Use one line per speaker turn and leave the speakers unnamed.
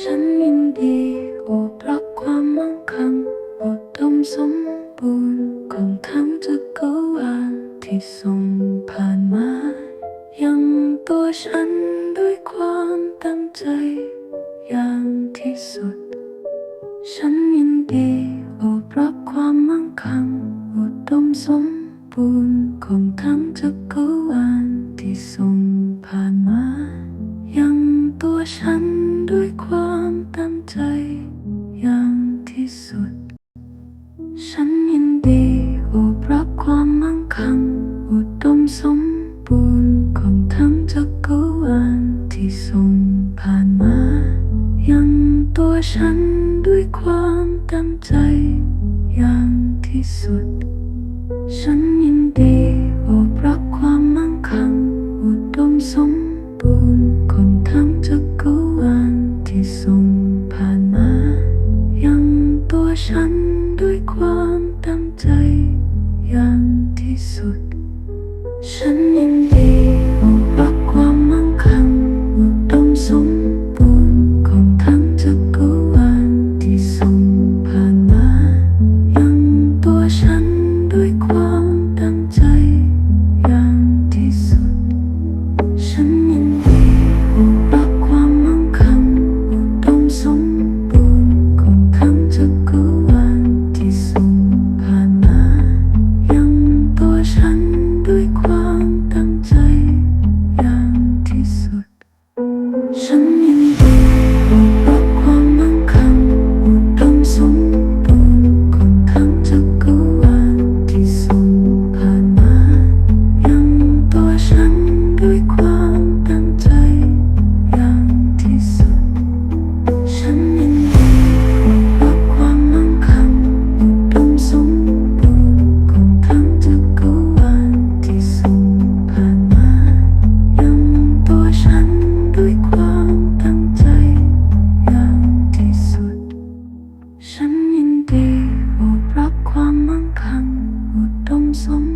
ฉันยินดีโอบรับความมั่งคั่งอุดมสมบูรณ์ของทั้งจักรวาลที่ส่งผ่านมา ยังตัวฉันด้วยความตั้งใจ อย่างที่สุด ฉันยินดีโอบรับความมั่งคั่งอุดมสมบูรณ์ของทั้งจักรวาลที่ส่งผ่านมา ยังตัวฉันันที่ส่งผ่านมา ยังตัวฉันด้วยความตั้งใจ อย่างที่สุด ฉันยินดีโอบรับความมั่งคั่งอุดมสมบูรณ์ของทั้งจักรวาลที่ส่งผ่านมา ยังตัวฉันด้วยความตั้งใจ อย่างที่สุด ฉันยิน Some.